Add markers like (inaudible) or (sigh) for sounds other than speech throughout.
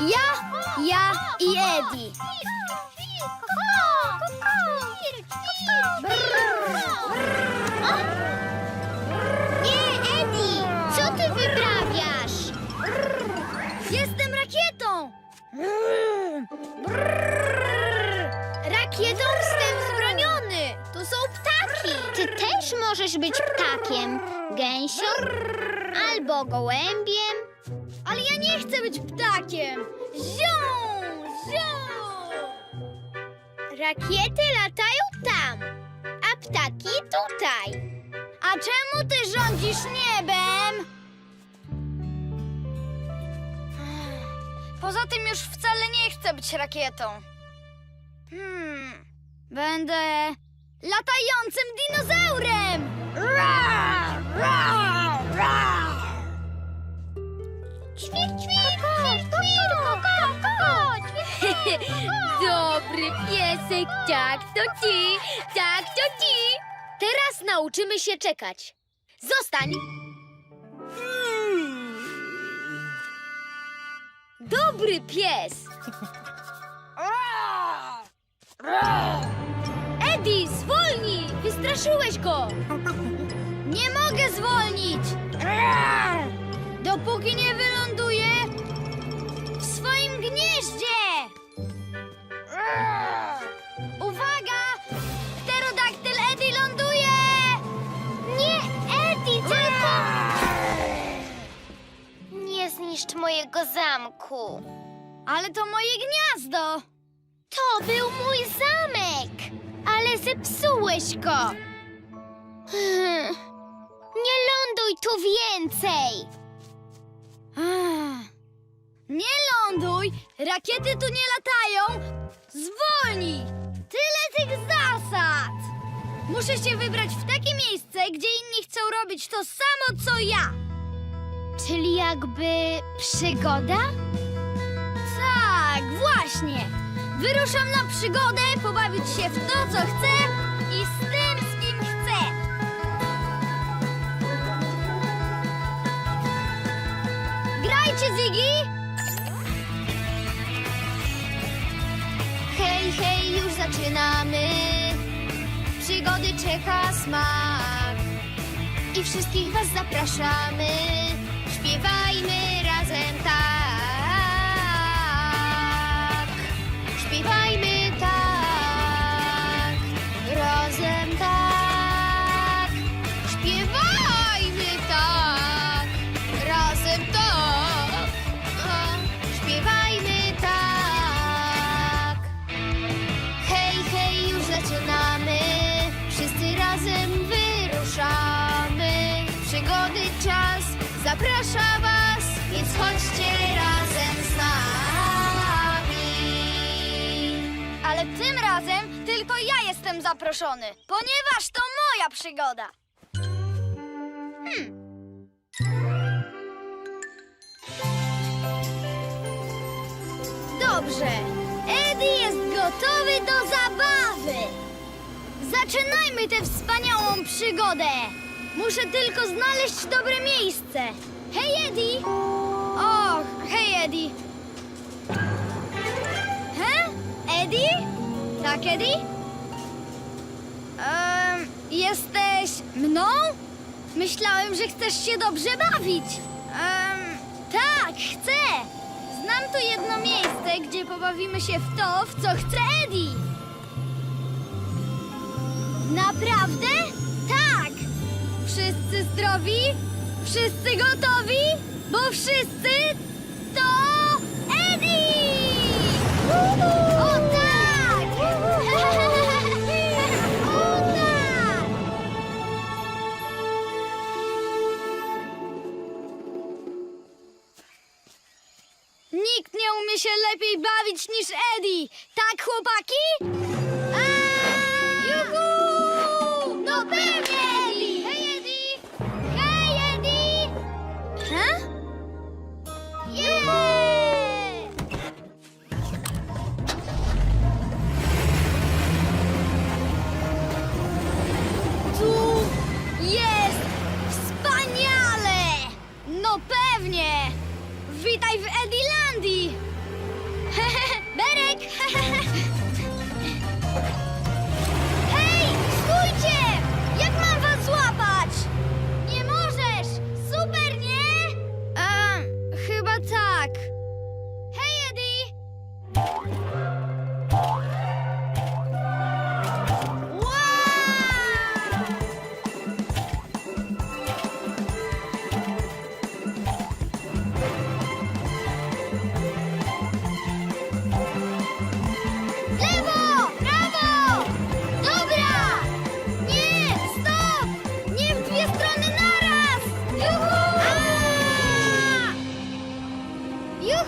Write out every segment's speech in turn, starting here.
Ja, ja i Eddie. Nie, Eddie! Co ty wyprawiasz? Jestem rakietą! Rakietą wstęp zbroniony! To są ptaki! Ty też możesz być ptakiem, gęsią albo gołębiem. Ale ja nie chcę być ptakiem! Zią! Zią! Rakiety latają tam, a ptaki tutaj. A czemu ty rządzisz niebem? Poza tym już wcale nie chcę być rakietą. Hmm, będę latającym dinozaurem! Rar, rar, rar. Dobry piesek, tak to ci, tak to ci. Teraz nauczymy się czekać. Zostań. Dobry pies. Eddie, zwolnij! Wystraszyłeś go! Nie mogę zwolnić! Dopóki nie wyląduję w swoim gnieździe! Uwaga! Pterodaktyl Eddie ląduje! Nie, Eddie, tylko... Nie zniszcz mojego zamku. Ale to moje gniazdo! To był mój zamek, ale zepsułeś go. (laughs) Nie ląduj tu więcej. Nie ląduj! Rakiety tu nie latają! Zwolnij! Tyle tych zasad! Muszę się wybrać w takie miejsce, gdzie inni chcą robić to samo, co ja! Czyli jakby przygoda? Tak, właśnie! Wyruszam na przygodę, pobawić się w to, co chcę czeka smak. I wszystkich was zapraszamy. Śpiewajmy razem tak. Zaprasza Was, więc chodźcie razem z nami. Ale tym razem tylko ja jestem zaproszony, ponieważ to moja przygoda. Hmm. Dobrze. Eddie jest gotowy do zabawy. Zaczynajmy tę wspaniałą przygodę. Muszę tylko znaleźć dobre miejsce. Hej, Eddie! O, hej, Eddie. He? Eddie? Tak, Eddie? Em, jesteś mną? Myślałem, że chcesz się dobrze bawić. Em, tak, chcę. Znam tu jedno miejsce, gdzie pobawimy się w to, w co chce Eddie. Naprawdę? Wszyscy zdrowi? Wszyscy gotowi? Bo wszyscy to Eddie! O tak! (laughs) O tak! Nikt nie umie się lepiej bawić niż Eddie. Tak, chłopaki?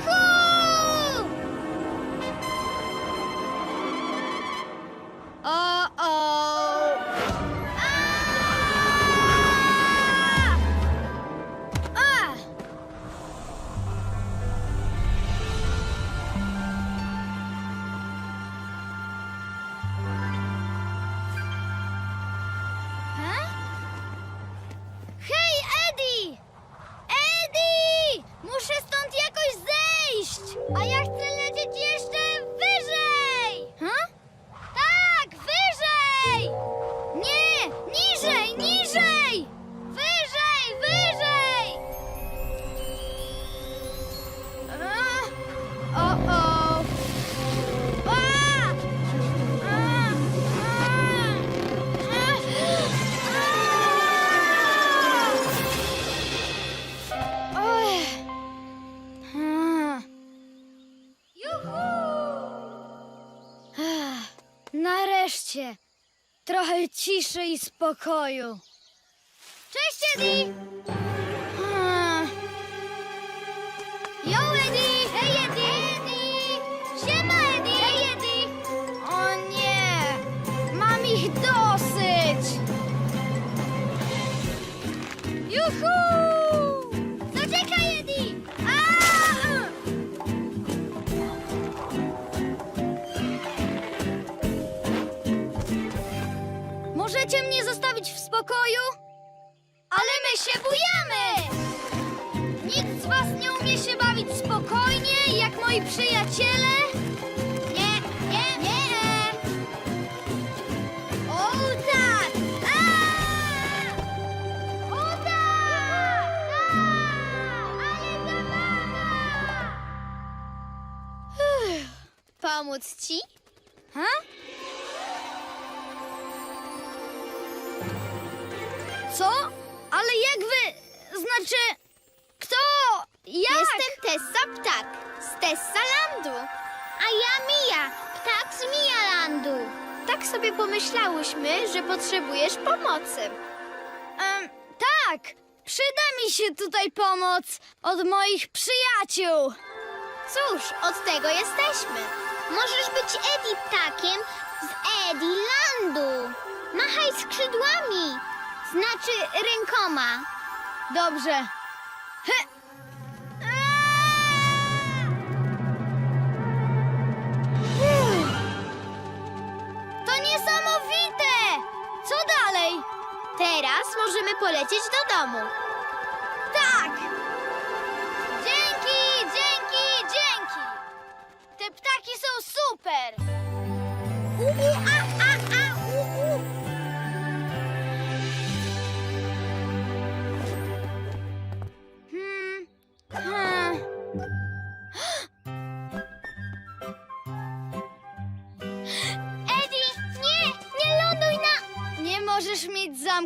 Juhu! Nareszcie! Trochę ciszy i spokoju. Cześć, Eddie! Was nie umie się bawić spokojnie, jak moi przyjaciele? Nie, nie, nie! O tak! A! Tak! Tak! Ale zabawa! Pomóc ci? Ha? Co? Ale jak wy... Znaczy... Jak? Jestem Tessa Ptak z Tessalandu. A ja Mija, ptak z Mijalandu. Tak sobie pomyślałyśmy, że potrzebujesz pomocy. Em, tak, przyda mi się tutaj pomoc od moich przyjaciół. Cóż, od tego jesteśmy. Możesz być Edi ptakiem z Edilandu. Machaj skrzydłami, znaczy rękoma. Dobrze. Możemy polecieć do domu.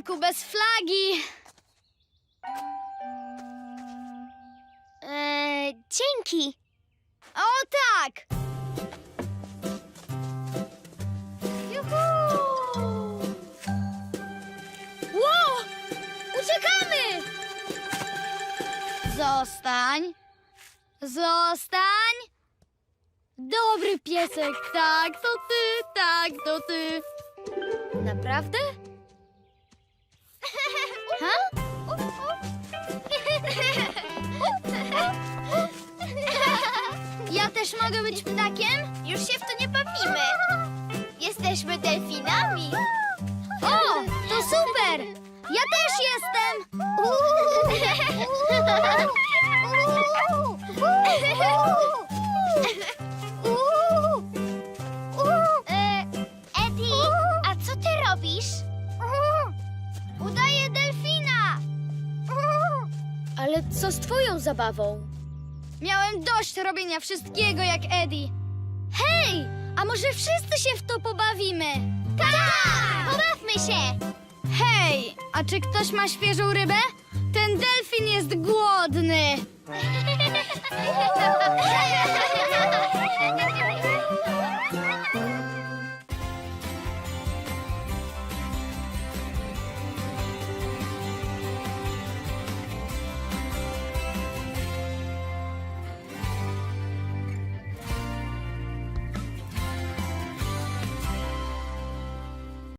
Zamku bez flagi. Eee, dzięki. O tak! Juhu! Wow! Uciekamy! Zostań. Zostań. Dobry piesek, tak, to ty, tak, to ty. Naprawdę? też mogę być ptakiem? Już się w to nie bawimy. Jesteśmy delfinami. O, to super! Ja też jestem! E, Edi, a co ty robisz? Udaję delfina! Ale co z twoją zabawą? Miałem dość robienia wszystkiego jak Eddie. Hej, a może wszyscy się w to pobawimy? Tak! Pobawmy się! Hej, a czy ktoś ma świeżą rybę? Ten delfin jest głodny. (laughs)